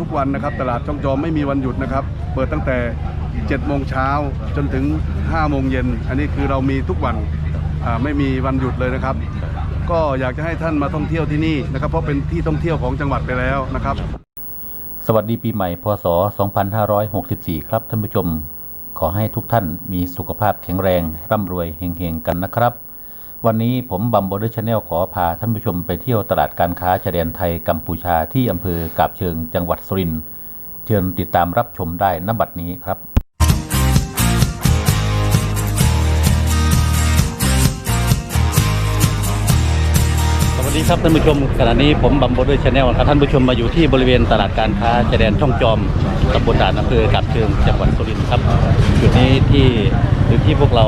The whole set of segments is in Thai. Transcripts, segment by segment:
ทุกวันนะครับ ตลาดช่องจอมไม่มีวันหยุดนะครับ เปิดตั้งแต่7โมงเช้าจนถึง5โมงเย็น อันนี้คือเรามีทุกวันไม่มีวันหยุดเลยนะครับ ก็อยากจะให้ท่านมาท่องเที่ยวที่นี่นะครับ เพราะเป็นที่ท่องเที่ยวของจังหวัดไปแล้วนะครับ สวัสดีปีใหม่พศ 2564 ครับท่านผู้ชม ขอให้ทุกท่านมีสุขภาพแข็งแรง ร่ำรวยเฮงๆกันนะครับ วันนี้ผมบัมบอร์ชาแนลขอพาท่านผู้ชมไปเที่ยวตลาดการค้าชายแดนไทยกัมพูชาที่อำเภอกาบเชิงจังหวัดสุรินทร์เชิญติดตามรับชมได้ณบัดนี้ครับสวัสดีครับท่านผู้ชมขณะนี้ผมบัมโบด้วยชาแนลครับท่านผู้ชมมาอยู่ที่บริเวณตลาดการค้าชายแดนช่องจอมตำบลด่านอำเภอกับเชิงจังหวัดสุรินทร์ครับจุดนี้ที่ หรือที่พวกเรา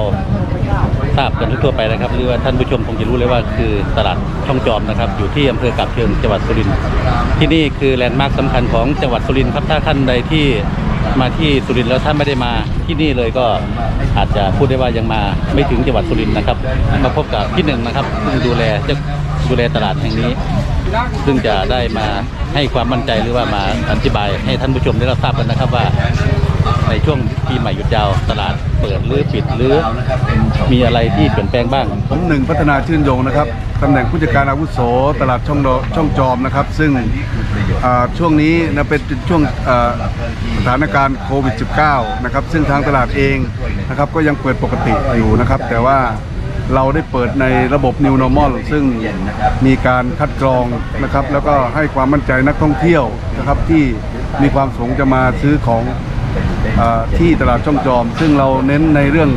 ทราบกันทั่วไปนะครับ หรือว่าท่านผู้ชมคงจะรู้เลยว่าคือตลาดช่องจอมนะครับ อยู่ที่อำเภอกับเชิงจังหวัดสุรินทร์ที่นี่คือแลนด์มาร์คสำคัญของจังหวัดสุรินทร์ครับถ้าท่านใดที่มาที่สุรินทร์แล้วท่านไม่ได้มาที่นี่เลยก็อาจจะพูดได้ว่ายังมาไม่ถึงจังหวัดสุรินทร์นะครับ มาพบกับพี่หนึ่งนะครับซึ่งดูแลจ้าดูแลตลาดแห่งนี้ ซึ่งจะได้มาให้ความมั่นใจหรือว่ามาอธิบายให้ท่านผู้ชมได้รับทราบกันนะครับว่า ในช่วงปีใหม่หยุดยาวตลาดเปิดหรือปิดหรือมีอะไรที่เปลี่ยนแปลงบ้าง ผมหนึ่งพัฒนาชื่นยงนะครับตำแหน่งผู้จัดการอาวุโสตลาดช่องดอช่องจอมนะครับ ซึ่งอ่าช่วงนี้นะเป็นช่วงอ่าสถานการณ์โควิด -19 นะครับซึ่งทางตลาดเองนะครับก็ยังเปิดปกติอยู่นะครับ แต่ว่าเราได้เปิดในระบบ New Normal ซึ่งมีการคัดกรองนะครับ แล้วก็ให้ความมั่นใจนักท่องเที่ยวนะครับที่มีความสงจะมาซื้อของอ่า ที่ตลาดช่องจอม ซึ่งเราเน้นในเรื่อง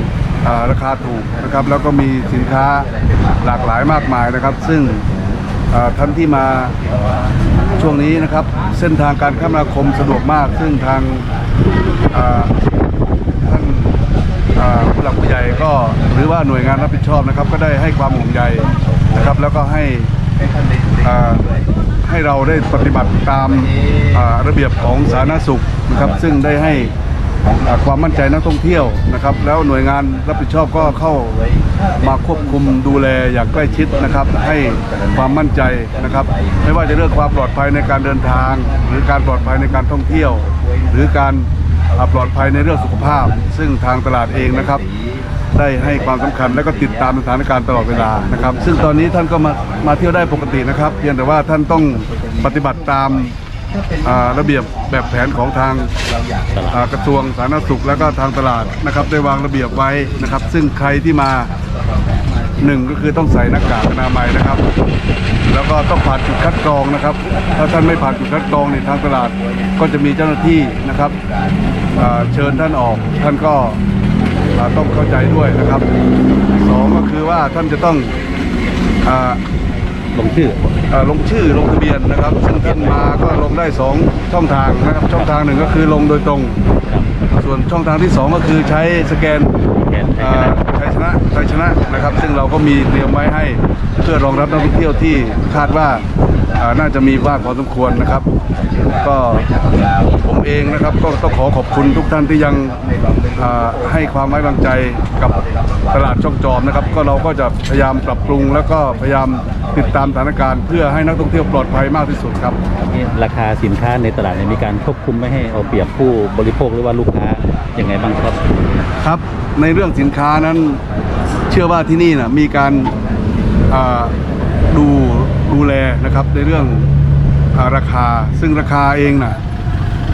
อราคาถูกนะครับแล้วก็มีสินค้าหลากหลายมากมายนะครับ ซึ่งท่านที่มาช่วงนี้นะครับ เส้นทางการคมนาคมสะดวกมาก ซึ่งทางท่านผู้หลักผู้ใหญ่ก็หรือว่าหน่วยงานรับผิดชอบนะครับ ก็ได้ให้ความห่วงใยนะครับ แล้วก็ให้ ให้เราได้ปฏิบัติตามอ่าระเบียบของสาธารณสุขนะครับซึ่งได้ให้อ่าความมั่นใจนักท่องเที่ยวนะครับ แล้วหน่วยงานรับผิดชอบก็เข้ามาควบคุมดูแลอย่างใกล้ชิดนะครับ ให้ความมั่นใจนะครับ ไม่ว่าจะเรื่องความปลอดภัยในการเดินทาง หรือการปลอดภัยในการท่องเที่ยว หรือการอ่าปลอดภัยในเรื่องสุขภาพ ซึ่งทางตลาดเองนะครับ ได้ให้ความสำคัญและก็ติดตามสถานการณ์ตลอดเวลานะครับ ซึ่งตอนนี้ท่านก็มามาเที่ยวได้ปกตินะครับเพียงแต่ว่าท่านต้องปฏิบัติตามาระเบียบแบบแผนของทางากระทรวงสาธารณสุขและก็ทางตลาดนะครับได้วางระเบียบไว้นะครับ ซึ่งใครที่มาหนึ่งก็คือต้องใส่หน้ากากอนามัยนะครับ แล้วก็ต้องผ่านจุดคัดกรองนะครับ ถ้าท่านไม่ผ่านจุดคัดกรองในทางตลาดก็จะมีเจ้าหน้าที่นะครับเชิญท่านออกท่านก็ ต้องเข้าใจด้วยนะครับสองก็คือว่าท่านจะต้องอ่าลงชื่ออ่าลงชื่อลงทะเบียนนะครับซึ่งท่านมาก็ลงได้สองช่องทางนะครับช่องทางหนึ่งก็คือลงโดยตรง ส่วนช่องทางที่สองก็คือใช้สแกนแกนอ่าใช้ชนะใช้ชนะนะครับ ซึ่งเราก็มีเตรียมไว้ให้เพื่อรองรับนักท่องเที่ยวที่คาดว่าอ่า น่าจะมีมากพอสมควรนะครับ ก็ผมเองนะครับก็ต้องขอขอบคุณทุกท่านที่ยังอ่าให้ความไว้วางใจกับตลาดช่องจอมนะครับ ก็เราก็จะพยายามปรับปรุง แล้วก็พยายามติดตามสถานการณ์ เพื่อให้นักท่องเที่ยวปลอดภัยมากที่สุดครับราคาสินค้าในตลาดเนี่ยมีการควบคุมไม่ให้เอาเปรียบผู้บริโภคหรือว่าลูกค้าอย่างไงบ้างครับครับ ในเรื่องสินค้านั้นเชื่อว่าที่นี่นะมีการอ่าดู ดูแลนะครับในเรื่องอาราคา ซึ่งราคาเองนะ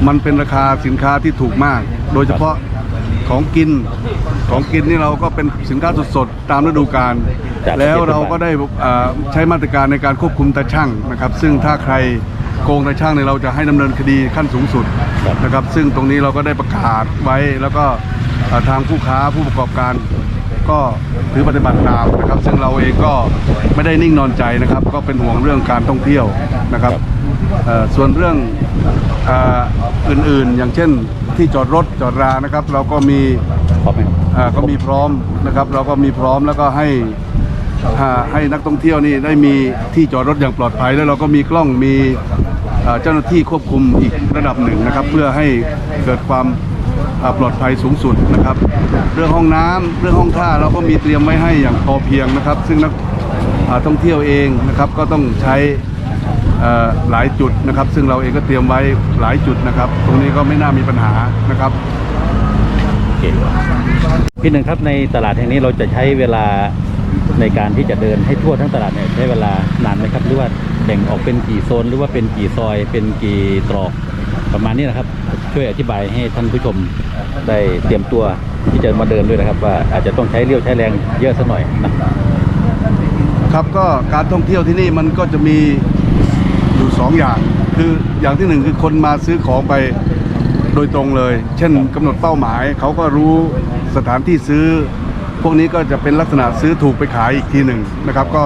มันเป็นราคาสินค้าที่ถูกมาก โดยเฉพาะของกินของกินนี่เราก็เป็นสินค้าสดๆ ตามฤดูกาลจากแล้วเราก็ได้อ่าใช้มาตรการในการควบคุมตาช่างนะครับ ซึ่งถ้าใครโกงตาช่างเนี่ยเราจะให้ดำเนินคดีขั้นสูงสุดครับนะครับ ซึ่งตรงนี้เราก็ได้ประกาศไว้แล้วก็เอ่อทางผู้ค้าผู้ประกอบการ ก็ถือปฏิบัติตามนะครับ ซึ่งเราเองก็ไม่ได้นิ่งนอนใจนะครับ ก็เป็นห่วงเรื่องการท่องเที่ยวนะครับเอ่อส่วนเรื่องเอ่ออื่นๆ อย่างเช่นที่จอดรถจอดรานะครับ เราก็มีขอบไหมครับอ่าก็มีพร้อมนะครับ เราก็มีพร้อมแล้วก็ให้อ่าให้นักท่องเที่ยวนี่ได้มีที่จอดรถอย่างปลอดภัย แล้วเราก็มีกล้องมีอ่าเจ้าหน้าที่ควบคุมอีกระดับหนึ่งนะครับ เพื่อให้เกิดความอ่า ปลอดภัยสูงสุดนะครับ เรื่องห้องน้ำเรื่องห้องท่าเราก็มีเตรียมไว้ให้อย่างพอเพียงนะครับ ซึ่งนักท่องเที่ยวเองนะครับก็ต้องใช้หลายจุดนะครับ ซึ่งเราเองก็เตรียมไว้หลายจุดนะครับ ตรงนี้ก็ไม่น่ามีปัญหานะครับพี่หนึ่งครับในตลาดแห่งนี้เราจะใช้เวลาในการที่จะเดินให้ทั่วทั้งตลาดเนี่ยใช้เวลานานไหมครับหรือว่าแบ่งออกเป็นกี่โซนหรือว่าเป็นกี่ซอยเป็นกี่ตรอกประมาณนี้นะครับ ช่วยอธิบายให้ท่านผู้ชมได้เตรียมตัวที่จะมาเดินด้วยนะครับ ว่าอาจจะต้องใช้เรี่ยวใช้แรงเยอะสักหน่อยนะครับก็การท่องเที่ยวที่นี่มันก็จะมีอยู่สองอย่าง คืออย่างที่หนึ่งคือคนมาซื้อของไปโดยตรงเลย เช่นกำหนดเป้าหมายเขาก็รู้สถานที่ซื้อ พวกนี้ก็จะเป็นลักษณะซื้อถูกไปขายอีกทีหนึ่งนะครับ ก็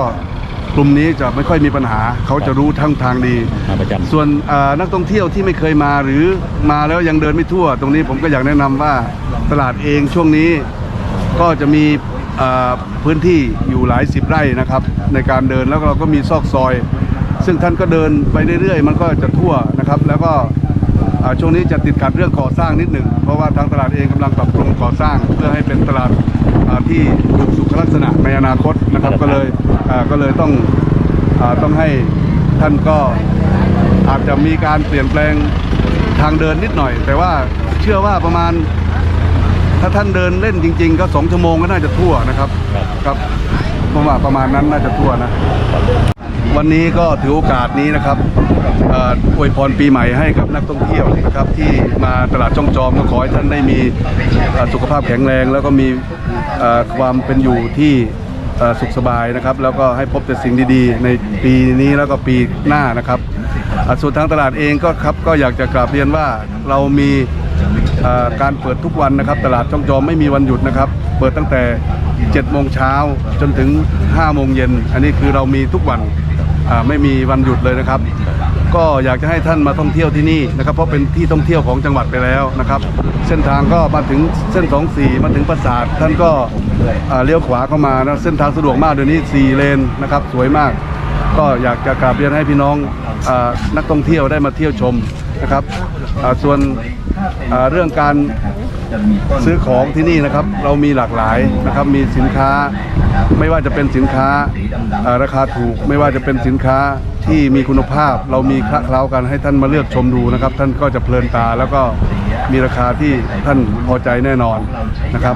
กลุ่มนี้จะไม่ค่อยมีปัญหา เขาจะรู้ทั้งทางดี มาประจำ ส่วนเอ่อนักท่องเที่ยวที่ไม่เคยมาหรือมาแล้วยังเดินไม่ทั่ว ตรงนี้ผมก็อยากแนะนำว่าตลาดเองช่วงนี้ก็จะมีเอ่อพื้นที่อยู่หลายสิบไร่นะครับ ในการเดินแล้วเราก็มีซอกซอย ซึ่งท่านก็เดินไปเรื่อยๆ มันก็จะทั่วนะครับ แล้วก็อ่า ช่วงนี้จะติดขัดเรื่องก่อสร้างนิดหนึ่ง เพราะว่าทางตลาดเองกำลังปรับปรุงก่อสร้าง เพื่อให้เป็นตลาดอ่าที่ถูกสุขลักษณะในอนาคตนะครับก็เลยอ่าก็เลยต้องอาต้องให้ท่านก็อาจจะมีการเปลี่ยนแปลงทางเดินนิดหน่อย แต่ว่าเชื่อว่าประมาณ ถ้าท่านเดินเล่นจริง ๆ ก็สองชั่วโมงก็น่าจะทั่วนะครับครับครับผมว่าประมาณนั้นน่าจะทั่วนะ วันนี้ก็ถือโอกาสนี้นะครับอวยพรปีใหม่ให้กับนักท่องเที่ยวนะครับที่มาตลาดช่องจอมก็ขอให้ท่านได้มีสุขภาพแข็งแรง แล้วก็มีความเป็นอยู่ที่สุขสบายนะครับ แล้วก็ให้พบแต่สิ่งดีๆ ในปีนี้แล้วก็ปีหน้านะครับส่วนทางตลาดเองก็ครับก็อยากจะกราบเรียนว่าเรามี การเปิดทุกวันนะครับ ตลาดช่องจอมไม่มีวันหยุดนะครับ เปิดตั้งแต่7โมงเช้าจนถึง5โมงเย็น อันนี้คือเรามีทุกวันไม่มีวันหยุดเลยนะครับ ก็อยากจะให้ท่านมาท่องเที่ยวที่นี่นะครับ เพราะเป็นที่ท่องเที่ยวของจังหวัดไปแล้วนะครับ เส้นทางก็มาถึงเส้น24มาถึงปราสาทท่านก็เลี้ยวขวาเข้ามานะเส้นทางสะดวกมากเดี๋ยวนี้ 4 เลนนะครับ สวยมาก ก็อยากจะกราบเรียนให้พี่น้องอนักท่องเที่ยวได้มาเที่ยวชมนะครับส่วน เรื่องการซื้อของที่นี่นะครับ เรามีหลากหลายนะครับ มีสินค้าไม่ว่าจะเป็นสินค้าราคาถูก ไม่ว่าจะเป็นสินค้าที่มีคุณภาพ เรามีคละเคล้ากันให้ท่านมาเลือกชมดูนะครับ ท่านก็จะเพลินตาแล้วก็มีราคาที่ท่านพอใจแน่นอนนะครับ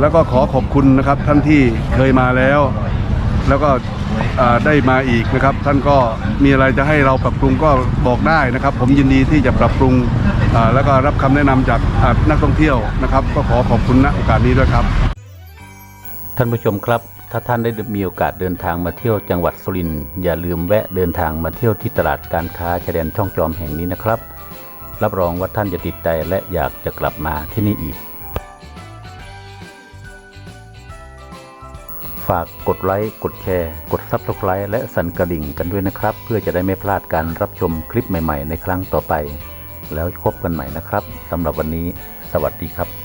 แล้วก็ขอขอบคุณนะครับท่านที่เคยมาแล้ว แล้วก็ ได้มาอีกนะครับ ท่านก็มีอะไรจะให้เราปรับปรุงก็บอกได้นะครับ ผมยินดีที่จะปรับปรุงแล้วก็รับคำแนะนำจากนักท่องเที่ยวนะครับ ก็ขอขอบคุณณโอกาสนี้ด้วยครับ ท่านผู้ชมครับ ถ้าท่านได้มีโอกาสเดินทางมาเที่ยวจังหวัดสุรินทร์อย่าลืมแวะเดินทางมาเที่ยวที่ตลาดการค้าชายแดนช่องจอมแห่งนี้นะครับ รับรองว่าท่านจะติดใจและอยากจะกลับมาที่นี่อีกากกดไลค์กดแชร์ กดซับสไครต์และสั่นกระดิ่งกันด้วยนะครับ เพื่อจะได้ไม่พลาดการรับชมคลิปใหม่ๆ ในครั้งต่อไป แล้วพบกันใหม่นะครับสำหรับวันนี้ สวัสดีครับ